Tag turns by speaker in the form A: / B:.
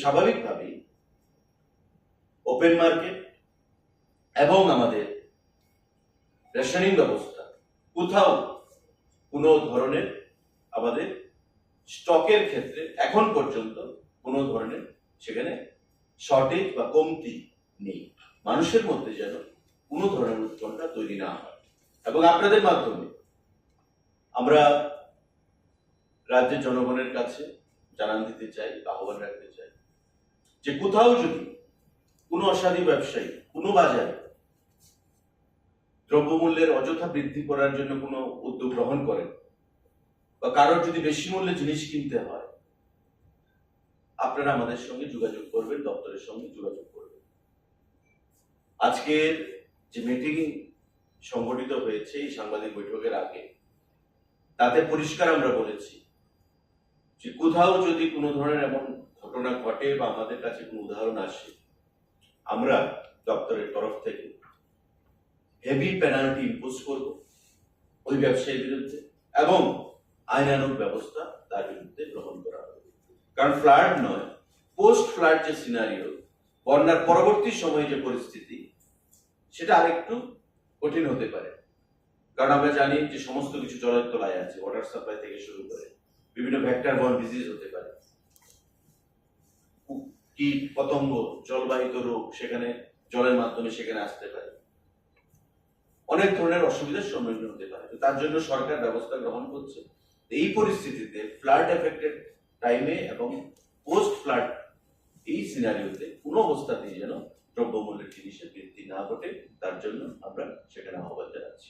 A: স্বাভাবিকভাবেই open market এবং আমাদের রেশনিং ব্যবস্থা কোথাও কোনো ধরনের আমাদের স্টকের ক্ষেত্রে এখন পর্যন্ত কোনো ধরনের সেখানে শর্টেজ বা কমতি নেই। মানুষের মধ্যে যেন কোনো ধরনের উৎকণ্ঠা তৈরি না হয়। এবং আপনাদের মাধ্যমে আমরা রাজ্যের জনগণের কাছে জানান দিতে চাই, আহ্বান রাখতে চাই। যে কোথাও যদি কোনো অসাধু ব্যবসায়ী, কোনো বাজারে দ্রব্যমূল্যের অযথা বৃদ্ধি করার জন্য কোনো উদ্যোগ গ্রহণ করেন বা কারোর যদি বেশি মূল্যে জিনিস কিনতে হয়, আপনারা আমাদের সঙ্গে যোগাযোগ করবেন, দপ্তরের সঙ্গে যোগাযোগ করবেন। আজকের যে মিটিং সংগঠিত হয়েছে এই সাংবাদিক বৈঠকের আগে, তাতে পরিষ্কার আমরা বলেছি যে কোথাও যদি কোনো ধরনের এমন ঘটনা ঘটে বা আমাদের কাছে কোনো উদাহরণ আসে, আমরা দপ্তরের তরফ থেকে হেভি পেনাল্টি ইম্পোজ করব ওই ব্যবসায়ীর বিরুদ্ধে এবং আইনানুগ ব্যবস্থা তার বিরুদ্ধে গ্রহণ করা হবে। কারণ ফ্লাড নয় পোস্ট ফ্লাড যে সিনারিও বন্যার পরবর্তী সময়ে যে পরিস্থিতি, সেটা আরেকটু কঠিন হতে পারে। কারণ আমরা জানি যে সমস্ত কিছু জলের তলায় আছে ওয়াটার সাপ্লাই থেকে শুরু করে বিভিন্ন ভ্যাক্টর বন ডিজিজ হতে পারে। কীট পতঙ্গ, জলবাহিত রোগ সেখানে জলের মাধ্যমে সেখানে আসতে পারে? অনেক ধরনের অসুবিধার সম্মুখীন হতে পারে। তার জন্য সরকার ব্যবস্থা গ্রহণ করছে। এই পরিস্থিতিতে ফ্লাড এফেক্টেড টাইমে এবং পোস্ট ফ্লাড এই সিনারিওতে কোনো অবস্থাতেই যেন দ্রব্যমূল্যের জিনিসের বৃদ্ধি না ঘটে। তার জন্য আমরা সেখানে আহ্বান জানাচ্ছি।